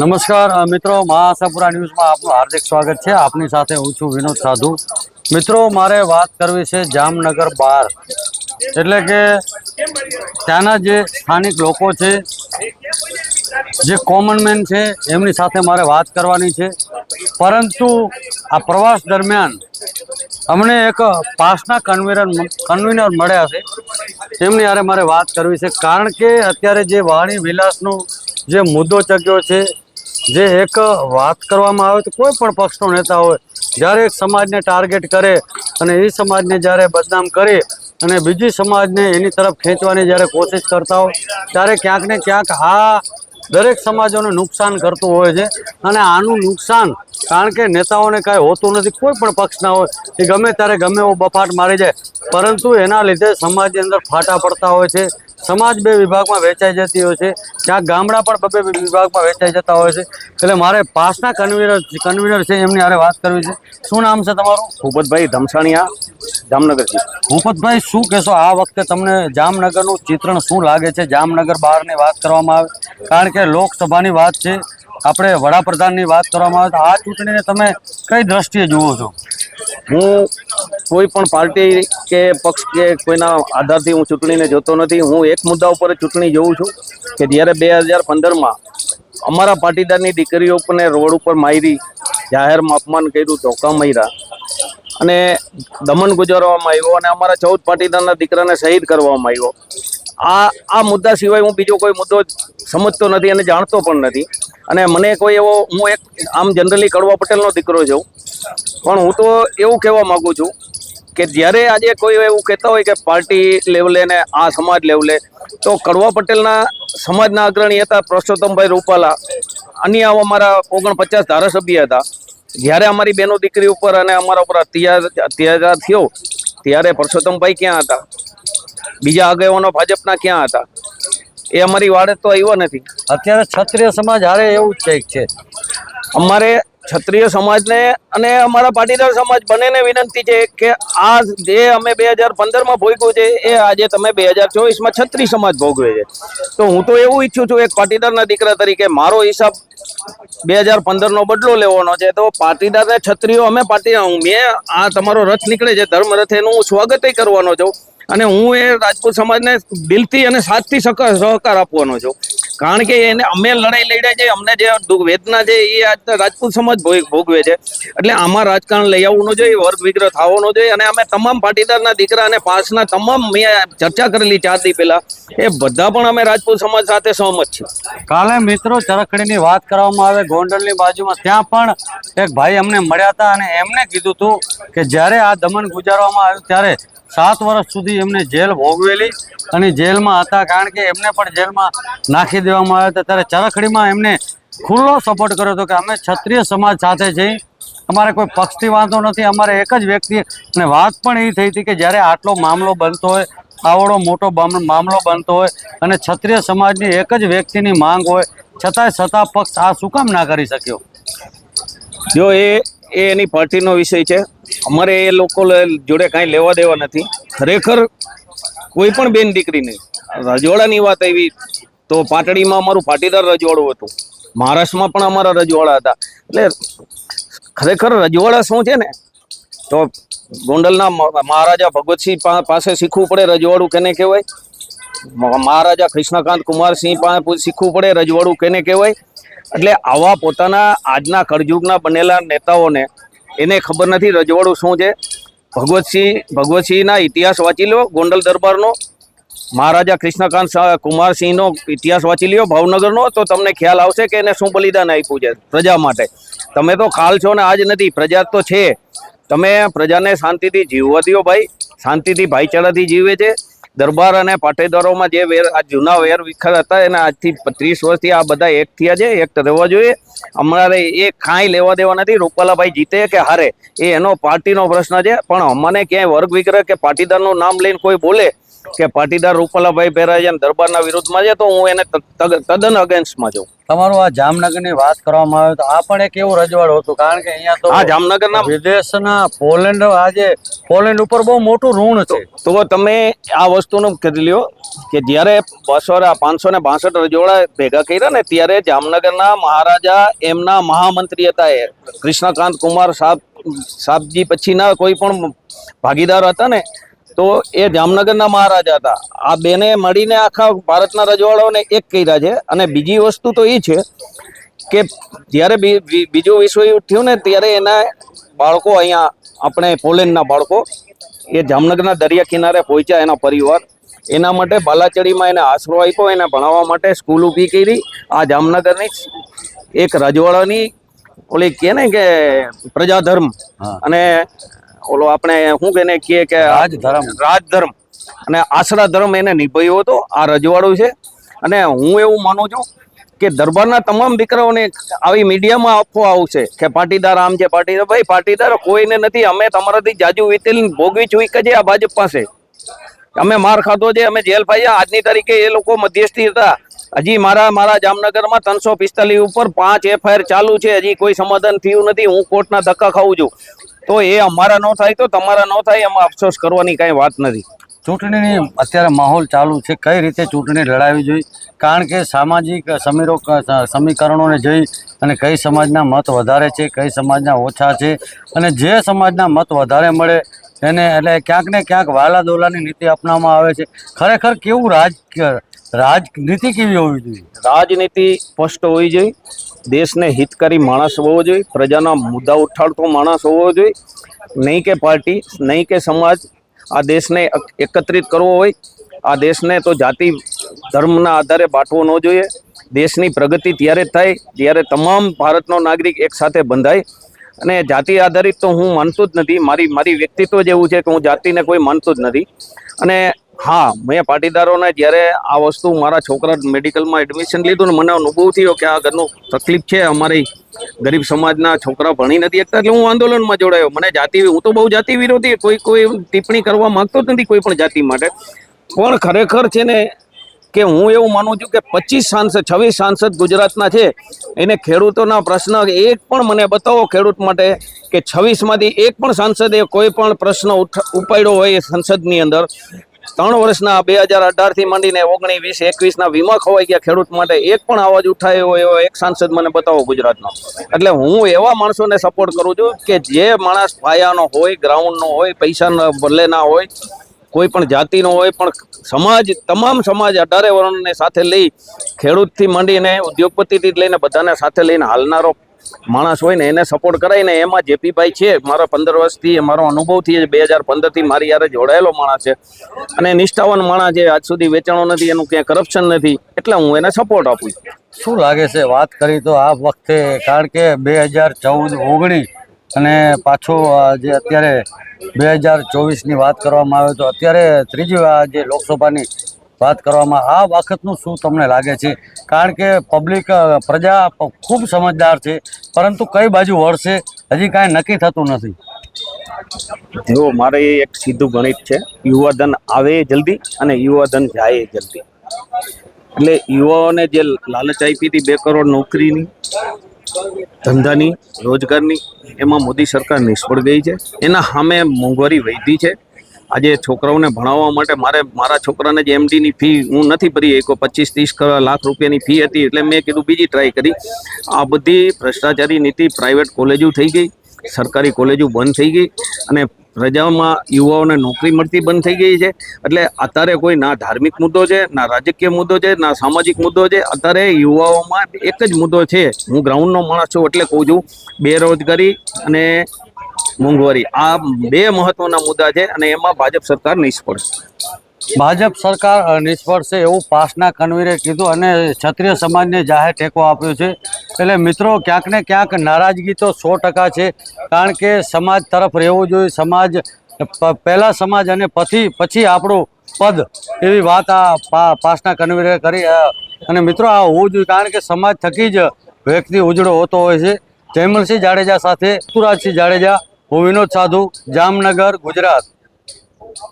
નમસ્કાર મિત્રો આશાપુરા ન્યૂઝમાં આપનું હાર્દિક સ્વાગત છે. આપની સાથે હું છું વિનોદ સાધુ. મિત્રો, મારે વાત કરવી છે જામનગર બાર એટલે કે ત્યાંના જે સ્થાનિક લોકો છે, જે કોમન મેન છે, એમની સાથે મારે વાત કરવાની છે. પરંતુ આ પ્રવાસ દરમિયાન અમને એક પાસના કન્વીનર કન્વીનર મળ્યા છે. તેમની યારે મારે વાત કરવી છે. કારણ કે અત્યારે જે વાણી વિલાસનો જે મુદ્દો ચગ્યો છે જે એક વાત કરવામાં આવે તો કોઈ પણ પક્ષનો નેતા હોય, જ્યારે એક સમાજને ટાર્ગેટ કરે અને એ સમાજને જ્યારે બદનામ કરે અને બીજી સમાજને એની તરફ ખેંચવાની જ્યારે કોશિશ કરતા હોય, ત્યારે ક્યાંક ને ક્યાંક આ દરેક સમાજોને નુકસાન કરતું હોય છે. અને આનું નુકસાન, કારણ કે નેતાઓને કાંઈ હોતું નથી, કોઈ પણ પક્ષના હોય, એ ગમે ત્યારે ગમે એવો બફાટ મારી જાય. પરંતુ એના લીધે સમાજની અંદર ફાટા પડતા હોય છે. સમાજ બે વિભાગમાં વેચાઈ જતી હોય છે. ત્યાં ગામડા પણ બબે વિભાગમાં વેચાઈ જતા હોય છે. એટલે મારે પાસના કન્વીનર કન્વીનર છે એમની હારે વાત કરવી છે. શું નામ છે તમારું? ભૂપતભાઈ ધમસાણિયા જામનગરથી. ભૂપતભાઈ શું કહેશો? આ વખતે તમને જામનગરનું ચિત્રણ શું લાગે છે? જામનગર બહારની વાત કરવામાં આવે. કારણ કે લોકસભાની વાત છે. આપણે વડાપ્રધાનની વાત કરવામાં આવે. તો આ ચૂંટણીને તમે કઈ દ્રષ્ટિએ જુઓ છો? હું કોઈ પણ પાર્ટી કે પક્ષ કે કોઈના આધારથી હું ચૂંટણીને જોતો નથી, હું એક મુદ્દા ઉપર ચૂંટણી જોઉં છું કે જ્યારે બે હજાર પંદરમાં અમારા પાટીદારની દીકરીઓ ઉપરને રોડ ઉપર મારી જાહેરમાં અપમાન કર્યું, ધોકા માર્યા અને દમન ગુજારવામાં આવ્યો અને અમારા ચૌદ પાટીદારના દીકરાને શહીદ કરવામાં આવ્યો. આ આ મુદ્દા સિવાય હું બીજો કોઈ મુદ્દો સમજતો નથી અને જાણતો પણ નથી. અને મને કોઈ એવો, હું એક આમ જનરલી કડવા પટેલનો દીકરો છું. પણ હું તો એવું કહેવા માગું છું કે જ્યારે આજે કોઈ એવું કહેતા હોય કે પાર્ટી લેવલે ને આ સમાજ લેવલે તો કડવા પટેલના સમાજના અગ્રણી હતા પરસોત્તમભાઈ રૂપાલા. અન્ય અમારા ઓગણપચાસ ધારાસભ્ય હતા. જ્યારે અમારી બેનો દીકરી ઉપર અને અમારા ઉપર અત્યાર અત્યાચાર થયો ત્યારે પરસોત્તમભાઈ ક્યાં હતા? બીજા આગેવાનો ભાજપના ક્યાં હતા? એ અમારી વાડે તો આવ્યો નથી. અત્યારે ક્ષત્રિય સમાજ હારે એવું જ કંઈક છે. અમારે ક્ષત્રિય સમાજને અને અમારા પાટીદાર સમાજ બંનેને વિનંતી છે કે આ જે અમે બે હજાર પંદરમાં ભોગવ્યું છે, એ આજે તમે બે હજાર ચોવીસમાં ક્ષત્રિય સમાજ ભોગવે છે. તો હું તો એવું ઈચ્છું છું, એક પાટીદારના દીકરા તરીકે મારો હિસાબ બે હજાર પંદરનો બદલો લેવાનો છે. તો પાટીદારને છત્રીઓ અમે પાટી મેં આ તમારો રથ નીકળે છે, ધર્મ રથ એનું હું સ્વાગત કરવાનો છું. અને હું એ રાજપૂત સમાજને દિલથી અને સાથથી સહકાર આપવાનો છું. કારણ કે એને અમે લડાઈ લડ્યા છે, અમને જે દુઃખ વેદના છે, એ આજ રાજપૂત સમાજ ભોગવે છે. એટલે આમાં રાજકારણ લઈ આવવું જોઈએ, વર્ગ વિગ્રહ થવો ન જોઈએ, અને અમે તમામ પાટીદારના દીકરા અને પાસના તમામ મેં ચર્ચા કરેલી ચાર દી પહેલા, એ બધા પણ અમે રાજપૂત સમાજ સાથે સહમત છીએ. કાલે મિત્રો ચરખડીની વાત કરવામાં આવે, ગોંડલની બાજુમાં, ત્યાં પણ એક ભાઈ અમને મળ્યા હતા અને એમને કીધું હતું કે જ્યારે આ દમન ગુજારવામાં આવ્યું, ત્યારે સાત વર્ષ સુધી એમને જેલ ભોગવેલી અને જેલમાં હતા કારણ કે એમને પણ જેલમાં નાખી દેવામાં આવ્યા હતા. ત્યારે ચરખડીમાં એમને ખુલ્લો સપોર્ટ કર્યો હતો કે અમે ક્ષત્રિય સમાજ સાથે જઈ અમારે કોઈ પક્ષથી વાંધો નથી. અમારે એક જ વ્યક્તિ અને વાત પણ એ થઈ હતી કે જ્યારે આટલો મામલો બનતો હોય, આવડો મોટો મામલો બનતો હોય અને ક્ષત્રિય સમાજની એક જ વ્યક્તિની માંગ હોય, છતાંય સત્તા પક્ષ આ શું કામ ના કરી શક્યો? જો એ એ એની પાર્ટીનો વિષય છે. અમારે એ લોકો જોડે કાંઈ લેવા દેવા નથી. ખરેખર કોઈ પણ બેન દીકરીને રજવાડાની વાત આવી તો પાટડીમાં અમારું પાટીદાર રજવાડું હતું. મહારાષ્ટ્રમાં પણ અમારા રજવાડા હતા. એટલે ખરેખર રજવાડા શું છે ને? તો ગોંડલના મહારાજા ભગવતસિંહ પાસે શીખવું પડે રજવાડું કેને કહેવાય? મહારાજા કૃષ્ણકાંત કુમારસિંહ પાસે શીખવું પડે રજવાડું કેને કહેવાય? એટલે આવા પોતાના આજના કળયુગના બનેલા નેતાઓને એને ખબર નથી, રજવાડું શું છે? ભગવતસિંહ ભગવતસિંહના ઇતિહાસ વાંચી લો ગોંડલ દરબારનો. મહારાજા કૃષ્ણકાંત કુમારસિંહનો ઇતિહાસ વાંચી લ્યો, ભાવનગરનો, તો તમને ખ્યાલ આવશે કે એને શું બલિદાન આપ્યું છે, પ્રજા માટે. તમે તો કાલ છો ને આજ નથી, પ્રજા તો છે. તમે પ્રજાને શાંતિથી જીવવા દો ભાઈ, શાંતિથી ભાઈચારાથી જીવે છે. દરબાર અને પાટેદારોમાં જે વેર આ જૂના વેર વિખર હતા, એના આજથી ત્રીસ વર્ષથી આ બધા એક થયા છે, એક રહેવા જોઈએ. અમારે એ કાંઈ લેવા દેવા નથી. રૂપાલાભાઈ જીતે કે હારે? એ એનો પાર્ટીનો પ્રશ્ન છે. પણ અમને ક્યાંય વર્ગ વિગ્રહ કે પાટીદારનું નામ લઈને કોઈ બોલે કે પાટીદાર રૂપાલાભાઈ પહેરાય છે દરબારના વિરુદ્ધમાં છે, તો હું એને તદ્દન અગેન્સ્ટમાં છું. તમારું આ જામનગરની વાત કરવામાં આવે તો આ પણ એક એવું રજવાડું હતું કારણ કે અહીંયા આ તો જામનગરના વિદેશના પોલેન્ડ આજે પોલેન્ડ ઉપર બહુ મોટું ઋણ છે. તો તમે આ વસ્તુનું કરી લ્યો કે જ્યારે બસો પાંચસો ને બાસઠ રજવાડા ભેગા કર્યા ને ત્યારે જામનગરના મહારાજા એમના મહામંત્રી હતા એ કૃષ્ણકાંત કુમાર સાહેબ સાહેબજી પછીના કોઈ પણ ભાગીદાર હતા ને તો એ જામનગરના મહારાજા હતા. આ બેને મળીને આખા ભારતના રજવાડાઓને એક કર્યા છે અને બીજી વસ્તુ તો એ છે કે જ્યારે બીજું વિશ્વ થયું ને ત્યારે એના બાળકો અહીંયા આપણે પોલેન્ડના બાળકો એ જામનગરના દરિયા કિનારે પહોંચ્યા એના પરિવાર. એના માટે બાલાચડીમાં એને આશરો આપ્યો એને ભણાવવા માટે સ્કૂલ ઊભી કરી. આ જામનગરની એક રજવાડાની ઓલી કહે ને કે પ્રજાધર્મ અને ઓલો આપણે શું કે એને કહે કે રાજધર્મ. રાજધર્મ. અને આશરા ધર્મ એને નિભાવ્યો હતો આ રજવાડું છે. અને હું એવું માનું છું કે દરબારના તમામ દીકરાઓને આવી મીડિયામાં આપવા આવશે કે પાટીદાર આમ છે પાટીદાર ભાઈ પાટીદાર કોઈને નથી અમે તમારાથી જાજુ વીતેલી ભોગવી ચૂક છે આ ભાજપ પાસે. અમે માર ખાધો છે અમે જેલ પાયા આજની તારીખે એ લોકો મધ્યસ્થી હતા. હજી મારા મારા જામનગરમાં ત્રણસો પિસ્તાલીસ ઉપર પાંચ એફઆઈઆર ચાલુ છે. હજી કોઈ સમાધાન થયું નથી. હું કોર્ટના ધક્કા ખાઉં છું. તો એ અમારા ન થાય તો તમારા ન થાય, એમાં અફસોસ કરવાની કાંઈ વાત નથી. ચૂંટણીની અત્યારે માહોલ ચાલુ છે, કઈ રીતે ચૂંટણી લડાવી જોઈએ? કારણ કે સામાજિક સમીરો, સમીકરણોને જોઈ અને કઈ સમાજના મત વધારે છે, કઈ સમાજના ઓછા છે, અને જે સમાજના મત વધારે મળે એને એટલે ક્યાંક ને ક્યાંક વાલા દોલાની નીતિ અપનાવવામાં આવે છે. ખરેખર કેવું રાજ રાજનીતિ કેવી હોવી જોઈએ? રાજનીતિ સ્પષ્ટ હોવી જોઈએ. દેશને હિતકારી માણસ હોવો જોઈએ. પ્રજાના મુદ્દા ઉઠાડતો માણસ હોવો જોઈએ. નહીં કે પાર્ટી, નહીં કે સમાજ. આ દેશને એકત્રિત કરવો હોય. આ દેશને તો જાતિ, ધર્મના આધારે બાંટવો ન જોઈએ. દેશની પ્રગતિ ત્યારે થાય જ્યારે તમામ ભારતનો નાગરિક એકસાથે બંધાય. અને જાતિ આધારિત તો હું માનતો જ નથી. મારી મારી વ્યક્તિત્વ જ એવું છે કે હું જાતિને કોઈ માનતો જ નથી. અને હા, મેં પાટીદારોને જ્યારે આ વસ્તુ મારા છોકરા મેડિકલમાં એડમિશન લીધું ને મને અનુભવ થયો કે આ ઘરનું તકલીફ છે, અમારી ગરીબ સમાજના છોકરા ભણી નથી શકતા, એટલે હું આંદોલનમાં જોડાયો. મને જાતિ હું તો બહુ જાતિ વિરોધી, કોઈ કોઈ ટિપ્પણી કરવા માગતો જ નથી કોઈ પણ જાતિ માટે. પણ ખરેખર છે ને કે હું એવું માનું છું કે પચીસ સાંસદ, છવ્વીસ સાંસદ ગુજરાતના છે, એને ખેડૂતોના પ્રશ્ન એક પણ મને બતાવો ખેડૂત માટે કે છવ્વીસમાંથી એક પણ સાંસદે કોઈ પણ પ્રશ્ન ઉઠ- ઉપાડ્યો હોય એ સંસદની અંદર ત્રણ વર્ષના બે હજાર અઢારથી માંડીને ઓગણીસ, વીસ, એકવીસના વીમા ખોવાઈ ગયા. ખેડૂત માટે એક પણ અવાજ ઉઠાયો એવો એક સાંસદ મને બતાવો ગુજરાતનો. એટલે હું એવા માણસોને સપોર્ટ કરું છું કે જે માણસ પાયાનો હોય ગ્રાઉન્ડનો હોય, પૈસાનો ભલે ના હોય, કોઈ પણ જાતિનો હોય, પણ સમાજ, તમામ સમાજ અઢારે વર્ણને સાથે લઈ ખેડૂતથી માંડીને ઉદ્યોગપતિથી લઈને બધાને સાથે લઈને હાલનારો માણસ હોય ને એને સપોર્ટ કરાય ને એમાં જેપીભાઈ છે, મારો પંદર વર્ષથી, મારો અનુભવથી બે હજાર પંદરથી મારી યારે જોડાયેલો માણસ છે. અને નિષ્ઠાવાન માણસ છે, આજ સુધી વેચાણો નથી, એનું ક્યાંય કરપ્શન નથી, એટલે હું એને સપોર્ટ આપું શું લાગે છે, વાત કરી તો આ વખતે, કારણ કે બે હજાર ચૌદ, ઓગણીસ અને પાછો જે અત્યારે બે હજાર ચોવીસની વાત કરવામાં આવે તો અત્યારે ત્રીજી જે લોકસભાની વાત કરવામાં આ વખતનું શું તમને લાગે છે? કારણ કે પબ્લિક પ્રજા ખૂબ સમજદાર છે, પરંતુ કઈ બાજુ વળશે? હજી કાંઈ નક્કી થતું નથી. જો મારે એક સીધું ગણિત છે, યુવાધન આવે જલ્દી અને યુવાધન જાય જલ્દી. એટલે યુવાઓને જે લાલચ આપી હતી બે કરોડ નોકરીની, ધંધાની, રોજગારની, એમાં મોદી સરકાર નિષ્ફળ ગઈ છે. એના સામે મોંઘવારી વધી છે. આજે છોકરાઓને ભણાવવા માટે મારે, મારા છોકરાને જે એમડીની ફી હું નથી ભરી એક પચીસ, ત્રીસ લાખ રૂપિયાની ફી હતી, એટલે મેં કીધું બીજી ટ્રાય કરી. આ બધી ભ્રષ્ટાચારી નીતિ પ્રાઇવેટ કોલેજો થઈ ગઈ, સરકારી કોલેજો બંધ થઈ ગઈ, અને પ્રજામાં યુવાઓને નોકરી મળતી બંધ થઈ ગઈ છે. એટલે અત્યારે કોઈ ના ધાર્મિક મુદ્દો છે, ના રાજકીય મુદ્દો છે, ના સામાજિક મુદ્દો છે, અત્યારે યુવાઓમાં એક જ મુદ્દો છે. હું ગ્રાઉન્ડનો માણસ છું, એટલે કહું છું, બેરોજગારી અને મોંઘવારી. આ બે મહત્વના મુદ્દા છે અને એમાં ભાજપ સરકાર નિષ્ફળ છે. ભાજપ સરકાર નિષ્ફળ છે એવું પાસના કન્વીરે કીધું અને ક્ષત્રિય સમાજને જાહેર ટેકો આપ્યો છે. એટલે મિત્રો, ક્યાંક ને ક્યાંક નારાજગી તો સો ટકા છે, કારણ કે સમાજ તરફ રહેવું જોઈએ. સમાજ પહેલાં સમાજ અને પછી પછી આપણું પદ, એવી વાત આ પાસના કન્વીરે કરી અને મિત્રો, આ હોવું જોઈએ, કારણ કે સમાજ થકી જ વ્યક્તિ ઉજળો હોતો હોય છે. જયમલસિંહ જાડેજા સાથે ઋતુરાજસિંહ જાડેજા હું વિનોદ સાધુ જામનગર ગુજરાત.